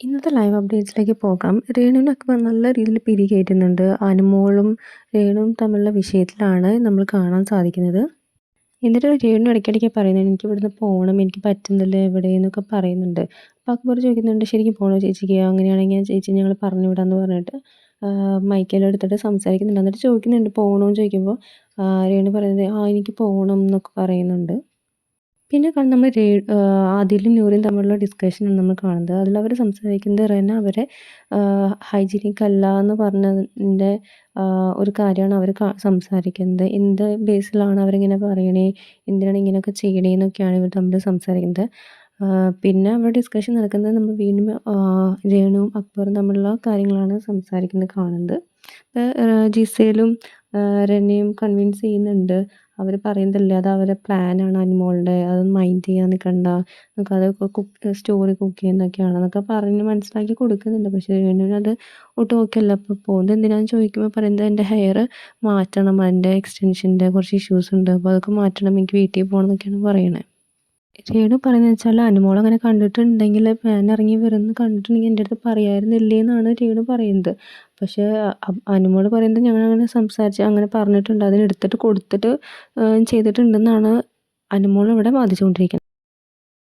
ഇന്നത്തെ ലൈവ് അപ്ഡേറ്റ്സിലേക്ക് പോകാം. രേണുവിനൊക്കെ നല്ല രീതിയിൽ പിരി കയറ്റുന്നുണ്ട്. അനുമോളും രേണുവും തമ്മിലുള്ള വിഷയത്തിലാണ് നമ്മൾ കാണാൻ സാധിക്കുന്നത്. എന്നിട്ട് രേണു ഇടയ്ക്കിടയ്ക്ക് പറയുന്നത് എനിക്ക് ഇവിടുന്ന് പോകണം എനിക്ക് പറ്റുന്നില്ല എവിടെ എന്നൊക്കെ പറയുന്നുണ്ട്. അപ്പോൾ അക്ബർ ചോദിക്കുന്നുണ്ട് ശരിക്കും പോകണോ ചേച്ചിക്ക്? അങ്ങനെയാണെങ്കിൽ ചേച്ചി ഞങ്ങൾ പറഞ്ഞു വിടാമെന്ന് പറഞ്ഞിട്ട് മൈക്കെല്ലാം എടുത്തിട്ട് സംസാരിക്കുന്നുണ്ട്. എന്നിട്ട് ചോദിക്കുന്നുണ്ട് പോകണമെന്ന് ചോദിക്കുമ്പോൾ രേണു പറയുന്നത് ആ എനിക്ക് പോകണം എന്നൊക്കെ പറയുന്നുണ്ട്. പിന്നെ കാണുന്നത് നമ്മൾ ആദിലും നൂറും തമ്മിലുള്ള ഡിസ്കഷനാണ് നമ്മൾ കാണുന്നത്. അതിൽ അവർ സംസാരിക്കുന്നത് റെന അവരെ ഹൈജീനിക് അല്ല എന്ന് പറഞ്ഞതിന്റെ ഒരു കാര്യമാണ് അവർ സംസാരിക്കുന്നത്. എന്ത് ബേസിലാണ് അവരിങ്ങനെ പറയണേ എന്തിനാണ് ഇങ്ങനെയൊക്കെ ചെയ്യണേ എന്നൊക്കെയാണ് ഇവർ തമ്മിൽ സംസാരിക്കുന്നത്. പിന്നെ അവിടെ ഡിസ്കഷൻ നടക്കുന്നത് നമ്മൾ വീണ്ടും രേണുവും അക്ബറും തമ്മിലുള്ള കാര്യങ്ങളാണ് സംസാരിക്കുന്നത് കാണുന്നത്. ജിസയിലും റെനയും കൺവിൻസ് ചെയ്യുന്നുണ്ട്. അവർ പറയുന്നതല്ലേ അത് അവരെ പ്ലാനാണ് അനുമോളുടെ. അത് മൈൻഡ് ചെയ്യാൻ നിൽക്കണ്ട നമുക്ക് അത് കുക്ക് സ്റ്റോറി കുക്ക് ചെയ്യുന്നതൊക്കെയാണ് എന്നൊക്കെ പറഞ്ഞ് മനസ്സിലാക്കി കൊടുക്കുന്നുണ്ട്. പക്ഷേ അത് ഒട്ടും ഓക്കെ അപ്പോൾ പോകുന്നത് എന്തിനാണെന്ന് ചോദിക്കുമ്പോൾ പറയുന്നത് എന്റെ ഹെയർ മാറ്റണം. അതിന്റെ എക്സ്റ്റൻഷന്റെ കുറച്ച് ഇഷ്യൂസ് ഉണ്ട്. അപ്പോൾ അതൊക്കെ മാറ്റണം. എനിക്ക് വീട്ടിൽ പോകണം എന്നൊക്കെയാണ് പറയണത് രേണു പറയുന്നത് വെച്ചാൽ അനുമോൾ അങ്ങനെ കണ്ടിട്ടുണ്ടെങ്കിൽ ഇറങ്ങി വരുന്നത് കണ്ടിട്ടുണ്ടെങ്കിൽ എന്റെ അടുത്ത് പറയായിരുന്നില്ലേ എന്നാണ് രേണു പറയുന്നത്. പക്ഷേ അനുമോൾ പറയുന്നത് ഞങ്ങളങ്ങനെ സംസാരിച്ച് അങ്ങനെ പറഞ്ഞിട്ടുണ്ട്. അതിനെടുത്തിട്ട് കൊടുത്തിട്ട് ചെയ്തിട്ടുണ്ടെന്നാണ് അനുമോൾ ഇവിടെ വാദിച്ചുകൊണ്ടിരിക്കുന്നത്.